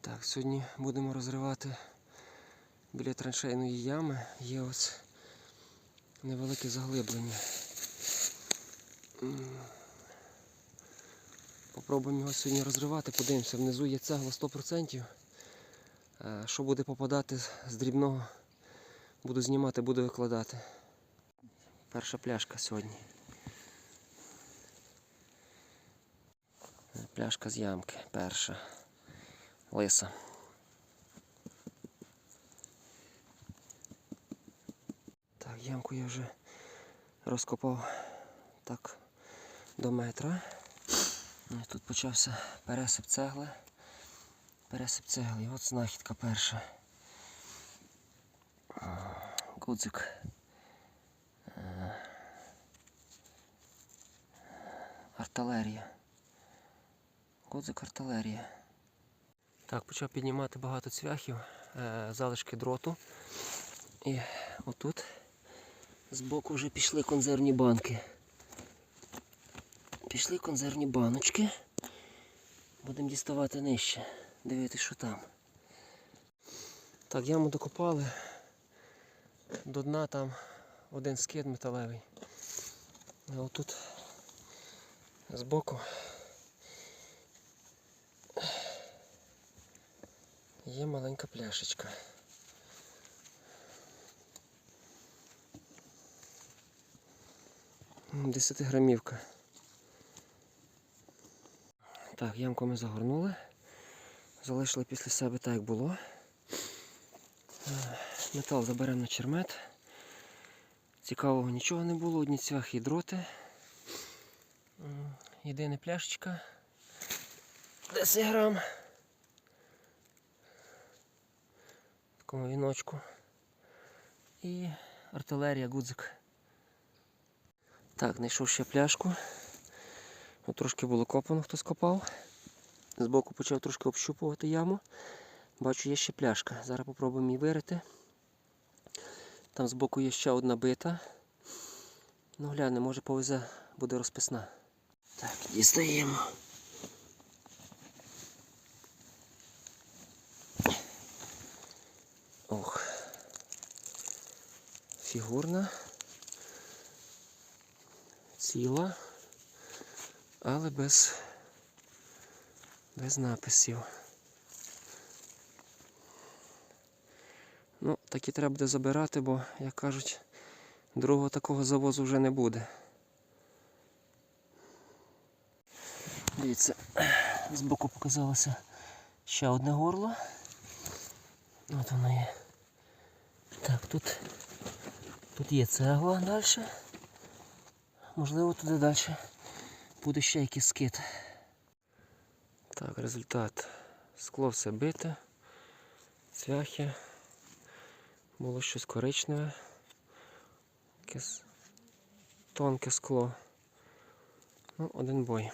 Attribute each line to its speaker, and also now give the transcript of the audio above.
Speaker 1: Так, сьогодні будемо розривати біля траншейної ями. Є ось невелике заглиблення. Попробуємо його сьогодні розривати, подивимося. Внизу є цегла 100%. Е, Що буде попадати з- дрібного, буду знімати, буду викладати. Перша пляшка сьогодні. Е, Пляшка з ямки. Перша. Лиса. Так, ямку я вже розкопав так до метра. Ну, Тут почався пересип цегли. Пересип цегли. І от знахідка перша. Гудзик. Артилерія. Гудзик артилерія. Так, почав піднімати багато цвяхів, е, залишки дроту. І отут збоку вже пішли консервні банки. Пішли консервні баночки. Будемо діставати нижче. Дивитися, що там. Так, яму докопали. До дна там один скид металевий. А отут збоку є маленька пляшечка. М, 10 грамівка. Так, ямку ми загорнули. Залишили після себе так, як було. Метал заберемо на чермет. Цікавого нічого не було, одні цвяхи і дроти. Єдина пляшечка. 10 грам. Такому віночку. І артилерія гудзик. Так, знайшов ще пляшку. От трошки було копано, хтось копав. Збоку почав трошки общупувати яму. Бачу, є ще пляшка. Зараз попробуємо її вирити. Там збоку є ще одна бита. Ну глянемо, може повезе, буде розписна. Так, дістаємо. Фігурна. Ціла, але без, без написів. Ну, такі треба буде забирати, бо, як кажуть, другого такого завозу вже не буде. Дивіться, збоку показалося ще одне горло. От воно є. Так, тут, тут є цегла далі. Можливо, туди далі буде ще якийсь скид. Так, результат. Скло все бите, цвяхи. Було щось коричневе. Якесь тонке скло. Ну, один бой.